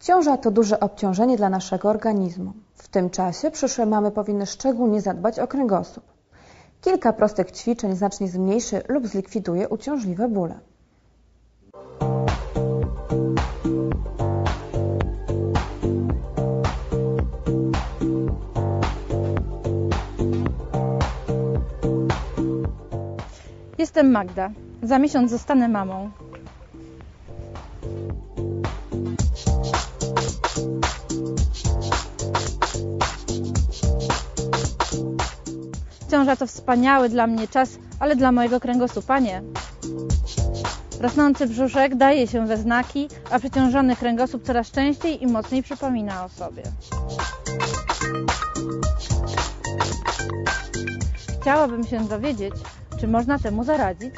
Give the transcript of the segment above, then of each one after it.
Ciąża to duże obciążenie dla naszego organizmu. W tym czasie przyszłe mamy powinny szczególnie zadbać o kręgosłup. Kilka prostych ćwiczeń znacznie zmniejszy lub zlikwiduje uciążliwe bóle. Jestem Magda. Za miesiąc zostanę mamą. Ciąża to wspaniały dla mnie czas, ale dla mojego kręgosłupa nie. Rosnący brzuszek daje się we znaki, a przeciążony kręgosłup coraz częściej i mocniej przypomina o sobie. Chciałabym się dowiedzieć, czy można temu zaradzić.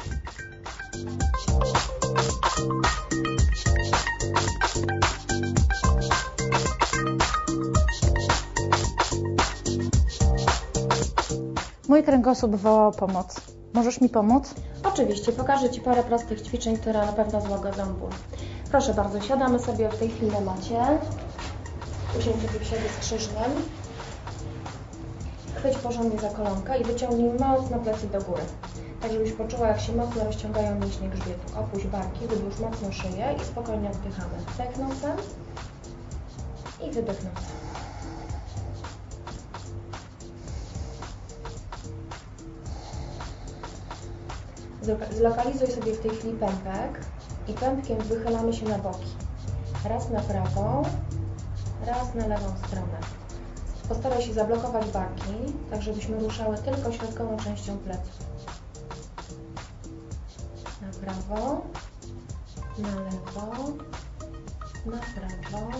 Mój kręgosłup woła o pomoc. Możesz mi pomóc? Oczywiście, pokażę Ci parę prostych ćwiczeń, które na pewno złagodzą ból. Proszę bardzo, siadamy sobie w tej chwili na macie. Usiądź sobie siebie z krzyżem. Chwyć porządnie za kolonkę i wyciągnij mocno plecy do góry. Tak, żebyś poczuła, jak się mocno rozciągają mięśnie grzbietu. Opuść barki, wydłuż mocno szyję i spokojnie oddychamy. Wdech i wydech. Zlokalizuj sobie w tej chwili pępek i pępkiem wychylamy się na boki. Raz na prawą, raz na lewą stronę. Postaraj się zablokować barki, tak żebyśmy ruszały tylko środkową częścią pleców. Na prawo, na lewo, na prawo,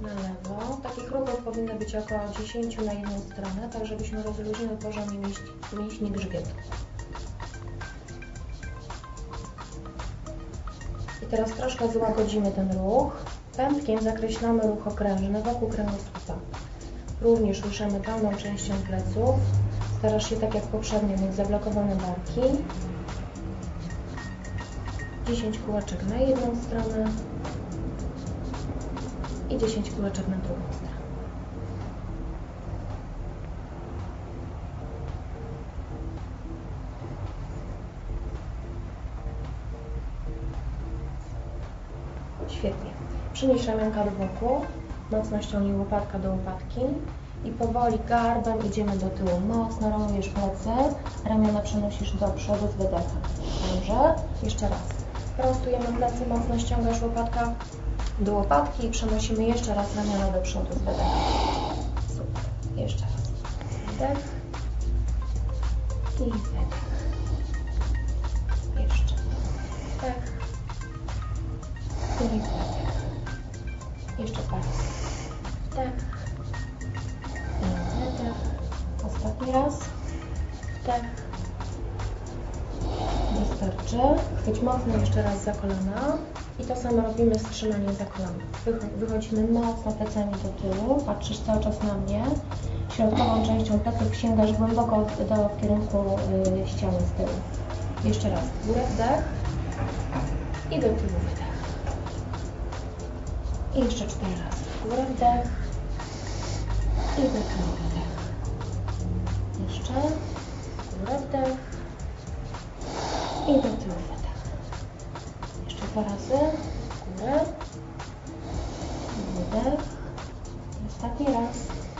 na lewo. Takich ruchów powinno być około 10 na jedną stronę, tak żebyśmy rozluźniły porządnie mięśni, mięśni grzbietu. Teraz troszkę złagodzimy ten ruch. Pępkiem zakreślamy ruch okrężny wokół kręgosłupa. Również ruszamy dolną częścią pleców. Starasz się tak jak poprzednio mieć zablokowane barki. 10 kółeczek na jedną stronę i 10 kółeczek na drugą stronę. Świetnie. Przynieś ramionka do boku, mocno ściągnij łopatka do łopatki i powoli garbem idziemy do tyłu. Mocno ramujesz plecy, ramiona przenosisz do przodu z wydechem. Dobrze? Jeszcze raz. Prostujemy plecy, mocno ściągasz łopatka do łopatki i przenosimy jeszcze raz ramiona do przodu z wydechem. Super. Jeszcze raz. Wdech i wydech. Jeszcze parę. Wdech i wydech. Ostatni raz. Wdech. Wystarczy. Chwyć mocno jeszcze raz za kolana. I to samo robimy z trzymaniem za kolana. Wychodzimy mocno plecami do tyłu. Patrzysz cały czas na mnie. Środkową częścią pleców sięgasz głęboko do, w kierunku y, ściany z tyłu. Jeszcze raz. Górę wdech. I do tyłu wydech. I jeszcze cztery razy. W górę wdech. I tyłu wydech. Jeszcze. W górę wdech. I do tyłu wydech. Jeszcze dwa razy. Górę. Wydech. I ostatni raz.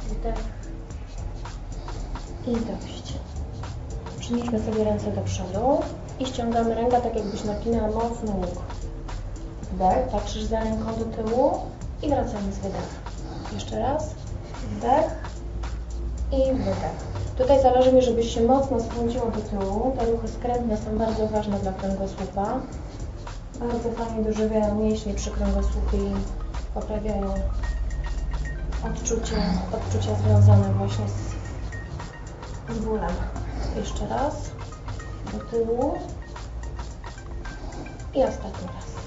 Wdech. I dość. Przynieśmy sobie ręce do przodu i ściągamy rękę tak jakbyś napinała mocno łuk. Wdech, patrzysz za ręką do tyłu i wracamy z wydechem. Jeszcze raz. Wdech i wydech. Tutaj zależy mi, żebyś się mocno spędziło do tyłu. Te ruchy skrętne są bardzo ważne dla kręgosłupa. Bardzo fajnie dożywiają mięśnie przy kręgosłupie i poprawiają odczucie, odczucia związane właśnie z, z bólem. Jeszcze raz. Do tyłu. I ostatni raz.